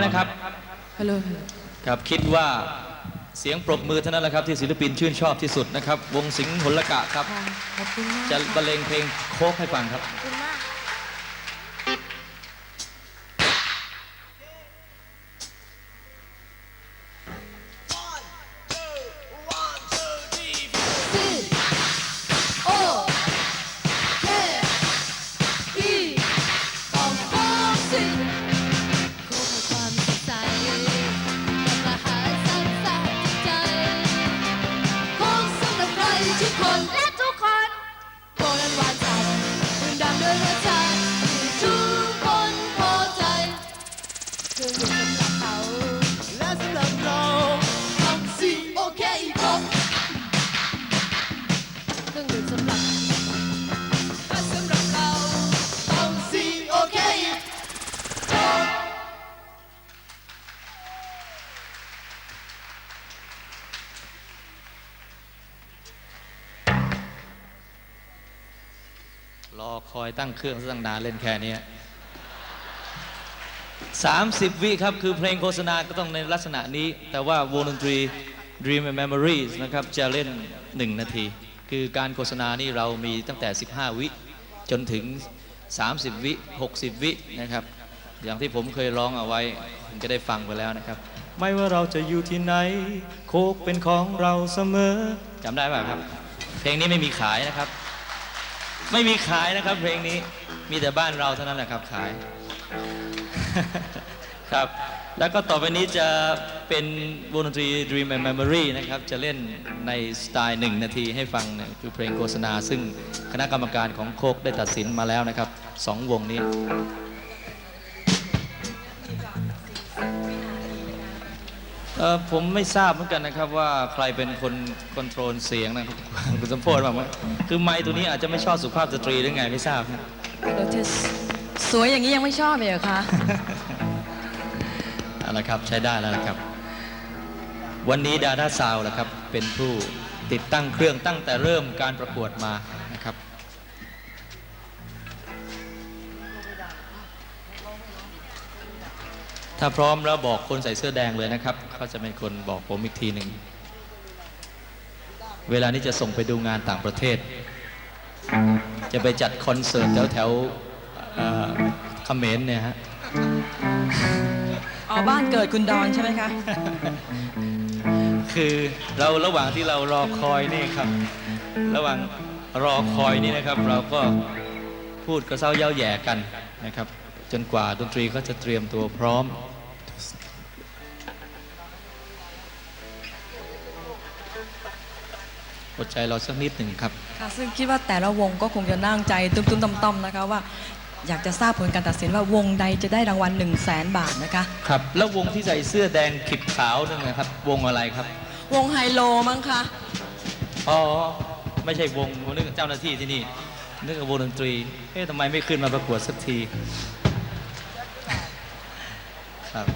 แล้วนะครับ ฮัลโหลครับคิดว่าเสียงปรบมือเท่านั้นแหละครับที่ศิลปินชื่นชอบที่สุดนะครับ วงสิงห์หลกะครับ ขอบคุณมากจะบรรเลงเพลงโคกให้ฟังครับ ขอบคุณมาก รอคอยตั้งเครื่องซะตั้งนานเล่นแค่เนี้สามสิบวิครับ คือเพลงโฆษณาก็ต้องในลักษณะนี้ แต่ว่าวงดนตรี Dream and Memories นะครับ จะเล่น 1 นาที คือการโฆษณานี่เรามีตั้งแต่ 15 วิ จนถึง 30 วิ 60 วินะครับ อย่างที่ผมเคยร้องเอาไว้ผมจะได้ฟังไปแล้วนะครับ ไม่ว่าเราจะอยู่ที่ไหน โคกเป็นของเราเสมอจำได้ป่ะครับ เพลงนี้ไม่มีขายนะครับ ไม่มีขายนะครับ เพลงนี้มีแต่บ้านเราเท่านั้นแหละครับขาย ครับ แล้วก็ต่อไปนี้จะเป็นวงดนตรี Dream and Memory นะครับ จะเล่นในสไตล์หนึ่งนาทีให้ฟังนะคือเพลงโฆษณา ซึ่งคณะกรรมการของโคกได้ตัดสินมาแล้วนะครับสองวงนี้ เอ่อผมไม่ทราบเหมือนกันนะครับว่าใครเป็นคนคอนโทรลเสียงนะครับคุณสมโพธิบอกว่าคือไมค์ตัวนี้อาจจะไม่ชอบสุภาพสตรีหรือไงไม่ทราบนะฮัลโหลเทสสวยอย่างนี้ยังไม่ชอบเลยเหรอคะเอาละครับใช้ได้แล้วนะครับ วันนี้ดาด้าซาวละครับเป็นผู้ติดตั้งเครื่องตั้งแต่เริ่มการประกวดมา ถ้าพร้อมแล้วบอกคนใส่เสื้อแดงเลยนะครับเขาจะเป็นคนบอกผมอีกทีหนึ่ง เวลานี้จะส่งไปดูงานต่างประเทศ จะไปจัดคอนเสิร์ตแถวแถวๆเอ่อเขมรเนี่ยฮะ อ๋อ บ้านเกิดคุณดอนใช่ไหมคะ คือเราระหว่างที่เรารอคอยนี่ครับ ระหว่างรอคอยนี่นะครับ เราก็พูดกระเซ้าเย้าแหย่กันนะครับ จนกว่าดนตรีเขาจะเตรียมตัวพร้อม อดใจเราสักนิดหนึ่งครับค่ะซึ่งคิดว่าแต่ละวงก็คงจะนั่งใจตุ้มๆต่อมๆนะคะว่าอยากจะทราบผลการตัดสินว่าวงใดจะได้รางวัล1 0 0 0 0แสนบาทนะคะครับแล้ววงที่ใส่เสื้อแดงขิดขาวนั่นนะครับ วงอะไรครับ วงไฮโลมั้งคะอ๋อไม่ใช่วงผมนึกว่าเจ้าหน้าที่ที่นี่นึกว่าวงดนตรีเอ๊ะทำไมไม่ขึ้นมาประกวดสักทีครับ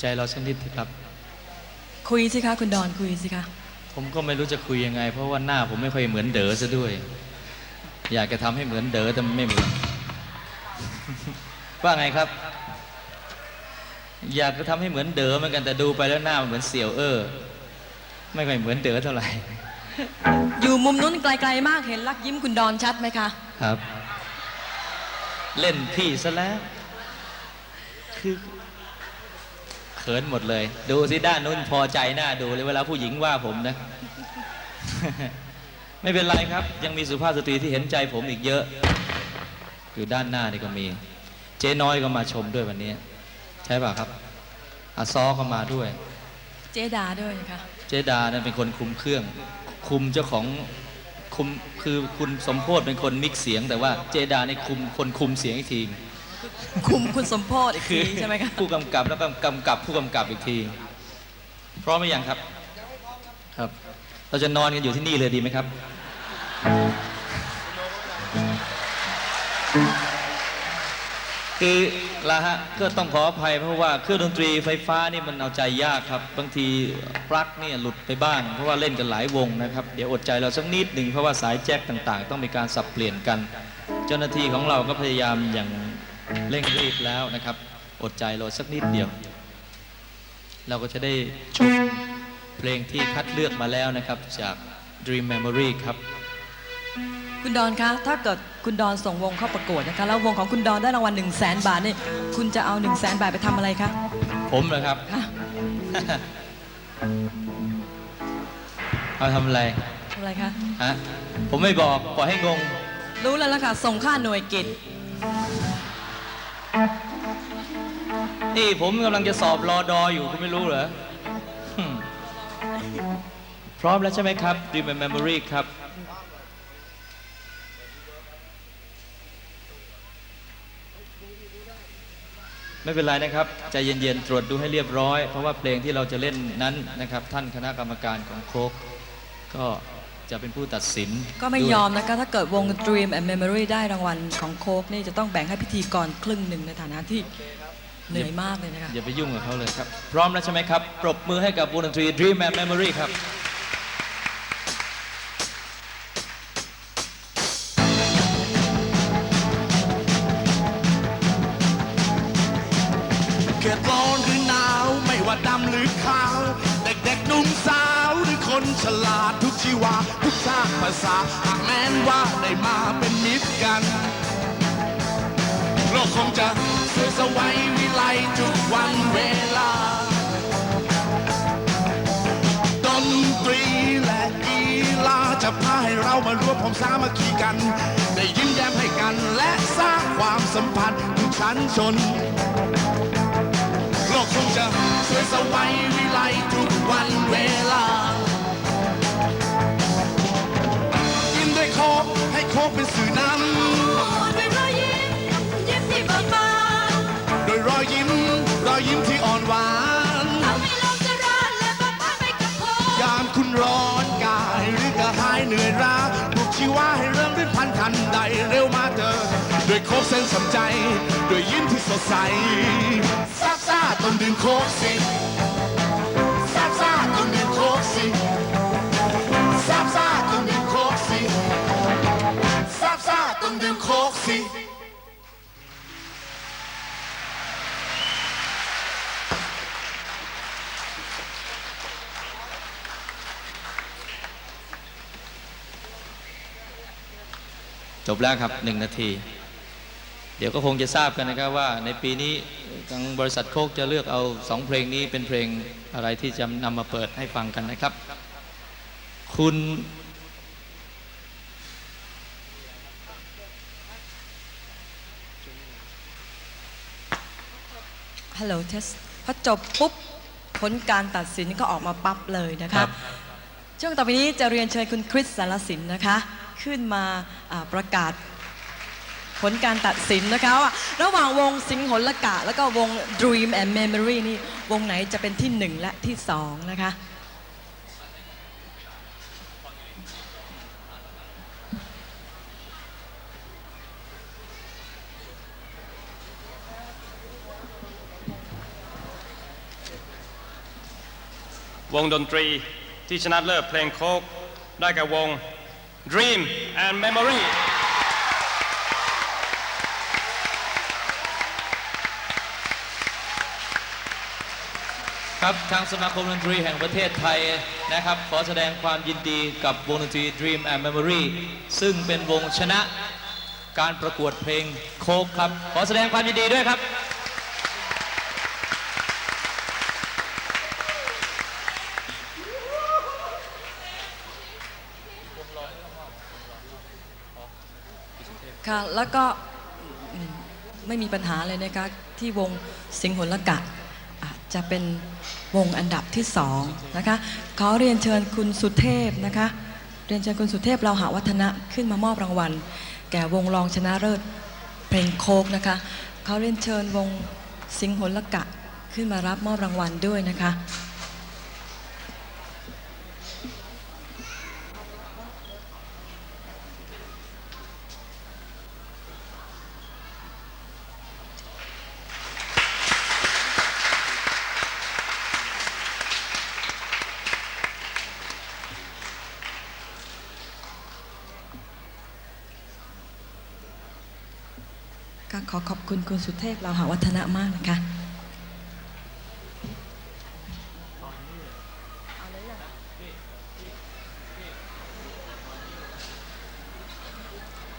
ใจเราสักนิดเถอะครับ คุยสิคะคุณดอนคุยสิคะผมก็ไม่รู้จะคุยยังไง เพราะว่าหน้าผมไม่ค่อยเหมือนเด๋อซะด้วย อยากจะทำให้เหมือนเด๋อแต่มันไม่เหมือน ว่าไงครับ อยากจะทำให้เหมือนเด๋อเหมือนกันแต่ดูไปแล้วหน้ามันเหมือนเสี่ยวเออไม่ค่อยเหมือนเด๋อเท่าไหร่ อยู่มุมนู้นไกลๆมากเห็นลักยิ้มคุณดอนชัดไหมคะ ครับ เล่นพี่ซะแล้ว คือ เขินหมดเลย ดูสิด้านนู้นพอใจหน้าดูเลยเวลาผู้หญิงว่าผมนะ ไม่เป็นไรครับ ยังมีสุภาพสตรีที่เห็นใจผมอีกเยอะ อยู่ด้านหน้านี่ก็มี เจ๊น้อยก็มาชมด้วยวันนี้ ใช่ป่ะครับอาซอก็มาด้วย เจดาด้วยนะคะเจดานั้นเป็นคนคุมเครื่อง คุมเจ้าของคุมคือคุณสมโพศเป็นคนมิกซ์เสียง แต่ว่าเจดาในคุมคนคุมเสียงอีกที คุมคุณสมโพศอีกคืทีใช่ไหมคะผู้กำกับแล้วก็กำกับผู้กำกับอีกที พร้อมไหมยังครับ ครับ เราจะนอนกันอยู่ที่นี่เลยดีไหมครับ คือละฮะก็ต้องขออภัยเพราะว่าเครื่องดนตรีไฟฟ้านี่มันเอาใจยากครับ บางทีปลั๊กเนี่ยหลุดไปบ้าง เพราะว่าเล่นกันหลายวงนะครับ เดี๋ยวอดใจเราสักนิดหนึ่งเพราะว่าสายแจ็คต่างๆ ต้องมีการสับเปลี่ยนกัน เจ้าหน้าที่ของเราก็พยายามอย่าง เร่งรีบแล้วนะครับ อดใจเราสักนิดเดียว เราก็จะได้ชมเพลงที่คัดเลือกมาแล้วนะครับจาก Dream Memory ครับ คุณดอนคะ ถ้าเกิดคุณดอนส่งวงเข้าประกวดนะคะ แล้ววงของคุณดอนได้รางวัล1 0 0 0 0แสนบาทนี่ คุณจะเอา 1 0 0 0 0แสนบาทไปทำอะไรคะ ผมเหรอครับคะเอาทำอะไรทำอะไรคะ ฮะผมไม่บอกปล่อยให้งง รู้แล้วล่ะค่ะ ส่งค่าหน่วยกิจ นี่ผมกำลังจะสอบรอดออยู่คุณไม่รู้เหรอ พร้อมแล้วใช่ไหมครับ Dream and Memory ครับ ไม่เป็นไรนะครับ ใจเย็นๆ ตรวจดูให้เรียบร้อย เพราะว่าเพลงที่เราจะเล่นนั้นนะครับ ท่านคณะกรรมการของโคกก็ จะเป็นผู้ตัดสินก็ไม่ด้วยยอมนะคะถ้าเกิดวง Dream and Memory ได้รางวัลของโคกนี่จะต้องแบ่งให้พิธีกรครึ่งหนึ่งในฐานะที่เหนื่อยมากเลยนะคะ อย่าไปยุ่งกับเขาเลยครับ พร้อมแล้วใช่ไหมครับ ปรบมือให้กับวงดนตรี Dream and Memory ครับ เกิดร้อนหรือหนาว ไม่ว่าดำหรือขาว เด็กๆหนุ่มสาวหรือ คนฉลาดทุกชีวา ทุกชาติภาษาหากแม้นว่าได้มาเป็นมิตรกันโลกคงจะสวยสวัยวิไลทุกวันเวลาดนตรีและกีฬาจะพาให้เรามารวมผมสามัคคีกัน ได้ยิ้มแย้มให้กันและสร้างความสัมพันธ์ทุกชั้นชนโลกคงจะสวยสวัยวิไลทุกวันเวลา กเป็นสื่อนำด้วยรอยยิ้มยิ้มที่เบิกบานโดยรอยยิ้มรอยยิ้มที่อ่อนหวานทำให้โลกจะร้อนและเบิกบานไปกับโคยามคุณร้อนกายหรือกระหายเหนื่อยล้าปลุกชีวาให้เริ่มด้วยพันทันใดเร็วมาเถอะด้วยโคกเส้นสำใจด้วยยิ้มที่สดใสซาบซ่าต้องดื่มโคกสิ จบแล้วครับหนึ่งนาที เดี๋ยวก็คงจะทราบกันนะครับว่าในปีนี้ทางบริษัทโคกจะเลือกเอาสองเพลงนี้เป็นเพลงอะไรที่จะนำมาเปิดให้ฟังกันนะครับ คุณฮัลโหลเทสพอจบปุ๊บผลการตัดสินก็ออกมาปั๊บเลยนะครัคะบช่วงต่อไปนี้จะเรียนเชิญคุณคริสสารสินนะคะ ขึ้นมาอ่า ประกาศผลการตัดสินนะคะว่าระหว่างวงสิงหลกะ แล้วก็วง Dream and Memory นี่ วงไหนจะเป็นที่หนึ่งและที่สองนะคะวงดนตรีที่ชนะเลิศเพลงโคกได้แก่วง Dream and Memory ครับทางสมาคมดนตรีแห่งประเทศไทยนะครับ ขอแสดงความยินดีกับวงดนตรี Dream and Memory ซึ่งเป็นวงชนะการประกวดเพลงโคกครับ ขอแสดงความยินดีด้วยครับ ค่ะแล้วก็ไม่มีปัญหาเลยนะคะที่วงสิงห์หลกะจะเป็นวงอันดับที่สองนะคะขอเรียนเชิญคุณสุเทพนะคะเรียนเชิญคุณสุเทพเราหาวัฒนะขึ้นมามอบรางวัล แก่วงรองชนะเลิศเพลงโคกนะคะเขาเรียนเชิญวงสิงหลกะขึ้นมารับมอบรางวัลด้วยนะคะ ขอขอบคุณคุณสุเทพเราหาวัฒนะมากนะคะ